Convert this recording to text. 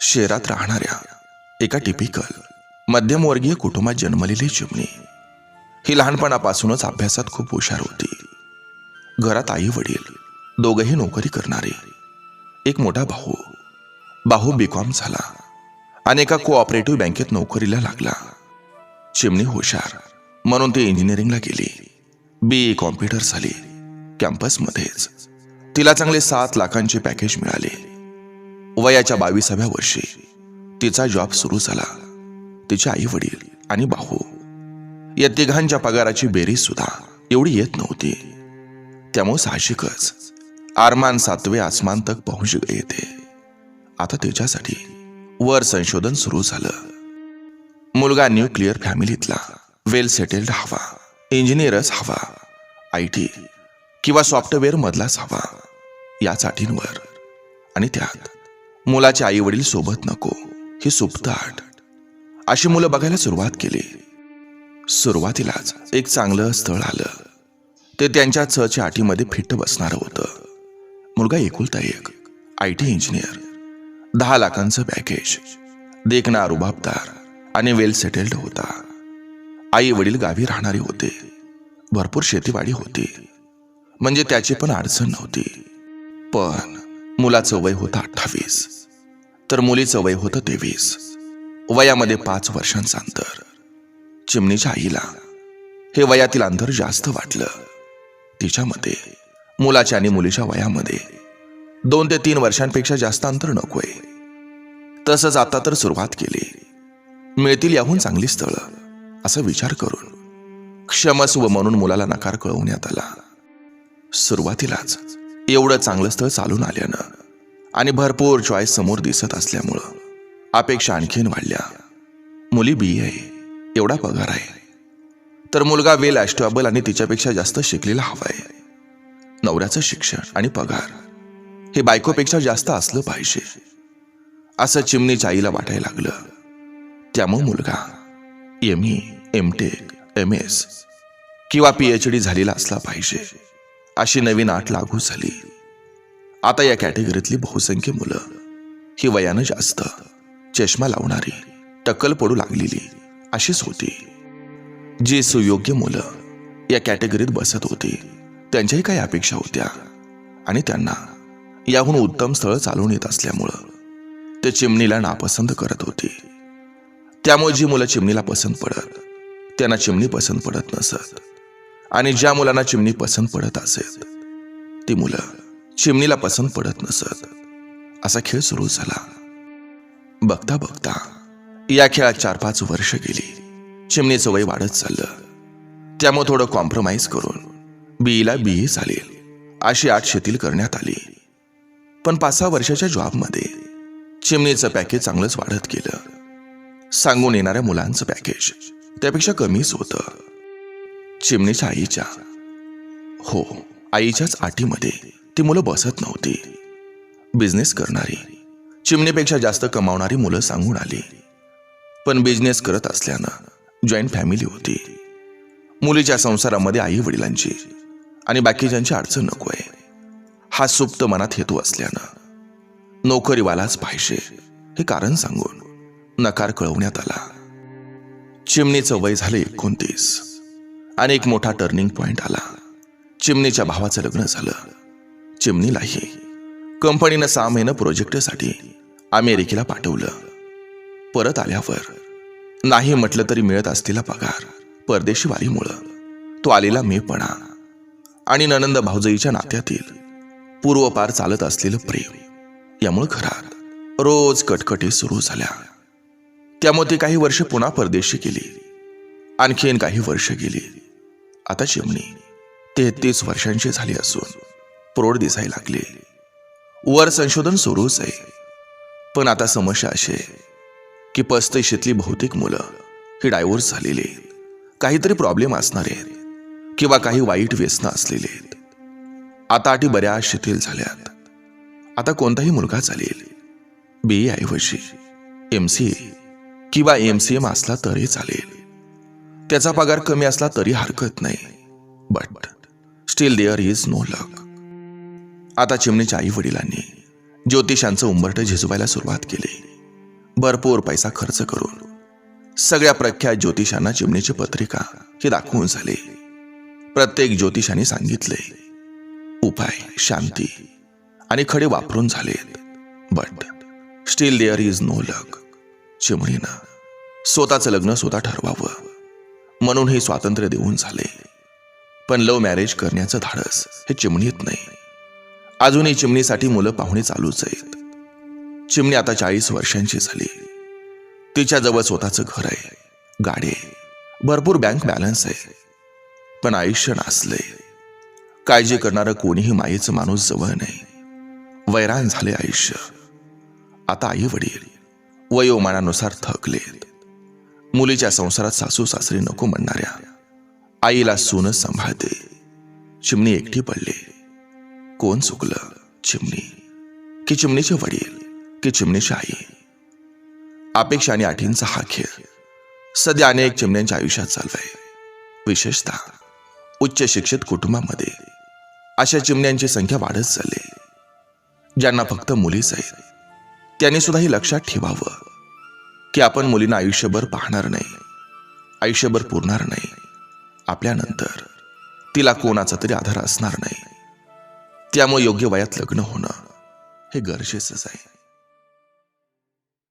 शहरात राहणाऱ्या एका टिपिकल मध्यमवर्गीय कुटुंबात जन्मलेली चिमणी. ही लहानपणापासूनच अभ्यासात खूप हुशार होती. घरात आई वडील दोघंही नोकरी करणारे. एक मोठा भाऊ. भाऊ बीकॉम झाला आणि एका कोऑपरेटिव्ह बँकेत नोकरीला लागला. चिमणी हुशार म्हणून ती इंजिनिअरिंगला गेली. बी ए कॉम्प्युटर झाली कॅम्पसमध्येच तिला चांगले सात लाखांचे पॅकेज मिळाले. वयाच्या बावीसाव्या वर्षी तिचा जॉब सुरू झाला. तिचे आई वडील आणि भाऊ. या तिघांच्या पगाराची बेरीज सुद्धा एवढी येत नव्हती. त्यामुळे साहजिकच आरमान सातवे आसमान तक पाहू गए ते आता तिच्यासाठी वर संशोधन सुरू झालं. मुलगा न्यूक्लिअर फॅमिलीतला वेल सेटल्ड हवा इंजिनियरच हवा आय टी किंवा सॉफ्टवेअर मधलाच हवा या चाटींवर आणि त्यात मुलाचे आई वडील सोबत नको. ही सुप्त अशी मुलं बघायला सुरुवात केली. सुरुवातीलाच एक चांगलं स्थळ आलं. ते त्यांच्या चच्या आठीमध्ये फिट्ट बसणारं होतं. मुलगा एकुलता एक. I T engineer. दहा लाखांचं पॅकेज. देखणार रुबाबदार आणि वेल सेटल्ड होता. आई वडील गावी राहणारे होते. भरपूर शेतीवाडी होती. म्हणजे त्याची पण अडचण नव्हती. पण मुलाचं वय होतं अठ्ठावीस. तर मुलीचं वय होतं तेवीस. वयामध्ये पाच वर्षांचं अंतर. चिमणीच्या आईला हे वयातील अंतर जास्त वाटलं. तिच्यामध्ये मुलाच्या आणि मुलीच्या वयामध्ये दोन ते तीन वर्षांपेक्षा जास्त अंतर नकोय तसंच आता तर सुरुवात केली. मिळतील याहून चांगली स्थळं असा विचार करून क्षमस्व म्हणून मुलाला नकार कळवण्यात आला. सुरुवातीलाच एवढं चांगलं स्थळ चालून आल्यानं आणि भरपूर चॉईस समोर दिसत असल्यामुळं अपेक्षा आणखीन वाढल्या. मुली बी आहे एवढा पगार आहे. तर मुलगा वेल ॲस्टॉबल आणि तिच्यापेक्षा जास्त शिकलेला हवाय नवऱ्याचं शिक्षण आणि पगार हे बायकोपेक्षा जास्त असलं पाहिजे. असं चिमणीच्या आईला वाटायला लागलं. त्यामुळे मुलगा M E M tech M S किंवा पी एच डी झालेला असला पाहिजे. अशी नवीन आट लागू झाली. आता या कॅटेगरीतली बहुसंख्य मुलं. ही वयानं जास्त. चष्मा लावणारी टक्कल पडू लागलेली अशीच होती. जी सुयोग्य मुलं या कॅटेगरीत बसत होती त्यांच्याही काही अपेक्षा होत्या. आणि त्यांना याहून उत्तम स्थळ चालून येत असल्यामुळं ते चिमणीला नापसंत करत होती. त्यामुळे जी मुलं चिमणीला पसंत पडत त्यांना चिमणी पसंत पडत नसत. आणि ज्या मुलांना चिमणी पसंत पडत असेल ती मुलं चिमणीला पसंत पडत नसत. असा खेळ सुरू झाला. बघता बघता या खेळात चार पाच वर्ष गेली. चिमणीचं वय वाढत चाललं. त्यामुळे थोडं कॉम्प्रोमाइज करून बीईला बीई चालेल अशी आठ शेतील करण्यात आली. पण पाच सहा वर्षाच्या जॉबमध्ये चिमणीचं पॅकेज चांगलंच वाढत गेलं. सांगून येणाऱ्या मुलांचं पॅकेज त्यापेक्षा कमीच होतं. चिमणीच्या आईच्या. हो आईच्याच आठीमध्ये. ती मुलं बसत नव्हती. बिझनेस करणारी. चिमणीपेक्षा जास्त कमावणारी मुलं सांगून आली. पण बिझनेस करत असल्यानं जॉईंट फॅमिली होती. मुलीच्या संसारामध्ये आई वडिलांची आणि बाकीच्यांची अडचण नको आहे. हा सुप्त मनात हेतू असल्यानं नोकरीवालाच पाहिजे हे कारण सांगून नकार कळवण्यात आला. चिमणीचं वय झालं एकोणतीस आणि एक मोठा टर्निंग पॉइंट आला. चिमणीच्या भावाचं लग्न झालं. चिमणीलाही कंपनीनं सहा महिनं प्रोजेक्टसाठी अमेरिकेला पाठवलं. परत आल्यावर नाही म्हटलं तरी मिळत असलेला पगार परदेशी वारीमुळं तो आलेला मेपणा आणि ननंद भाऊजईच्या नात्यातील पूर्वपार चालत असलेलं प्रेम यामुळं घरात रोज कटकटी सुरू झाल्या. त्यामुळे ती काही वर्ष पुन्हा परदेशी गेली. आणखीन काही वर्ष गेली. आता चिमणी तेहतीस वर्षांची झाली असून प्रौढ दिसायला लागले. वर संशोधन सुरूच आहे. पण आता समस्या अशी आहे की पस्तैशीतली बहुतेक मुलं ही डायव्होर्स झालेली आहेत. काहीतरी प्रॉब्लेम असणार आहेत किंवा काही वाईट व्यसनं असलेले आहेत. आता अटी बऱ्याच शिथिल झाल्यात. आता कोणताही मुलगा चालेल. बी ऐवजी एम सी ए किंवा एम सी एम असला तरी चालेल. त्याचा पगार कमी असला तरी हरकत नाही. But still there is no luck आता चिमणीच्या आई वडिलांनी ज्योतिषांचं उंबरटं झिजवायला सुरुवात केली. भरपूर पैसा खर्च करून सगळ्या प्रख्यात ज्योतिषांना चिमणीची पत्रिका ही दाखवून झाली. प्रत्येक ज्योतिषाने सांगितले उपाय शांती आणि खडे वापरून झालेत. But still there is no luck चिमणीनं स्वतःचं लग्न स्वतः ठरवावं म्हणून हे स्वातंत्र्य देऊन झाले. पण लव्ह मॅरेज करण्याचं धाडस हे चिमणीत नाही. अजूनही चिमणीसाठी मुलं पाहुणे चालूच आहेत. चिमणी आता चाळीस वर्षांची झाली. तिच्याजवळ स्वतःचं घर आहे गाडी आहे भरपूर बँक बॅलन्स आहे. पण आयुष्य नासले. काळजी करणारं कोणीही माईचं माणूस जवळ नाही. वैराण झाले आयुष्य. आता आई वडील वयोमानानुसार थकलेत. मुलीच्या संसारात सासू सासरी नको म्हणणाऱ्या. आईला सोनं सांभाळते. चिमणी एकटी पडले. कोण चुकलं? चिमणी. की चिमणीचे वडील की चिमणीची आई. अपेक्षा आणि आठींचा हा खेळ. सध्या अनेक चिमण्यांच्या आयुष्यात चालू विशेषतः उच्च शिक्षित कुटुंबामध्ये अशा चिमण्यांची संख्या वाढत चालली. ज्यांना फक्त मुलीच आहेत त्यांनी सुद्धा हे लक्षात ठेवावं की आपण मुलींना आयुष्यभर पाहणार नाही आयुष्यभर पुरणार नाही. आपल्यानंतर तिला कोणाचा तरी आधार असणार नाही. त्यामुळे योग्य वयात लग्न होणं हे गरजेचंच आहे.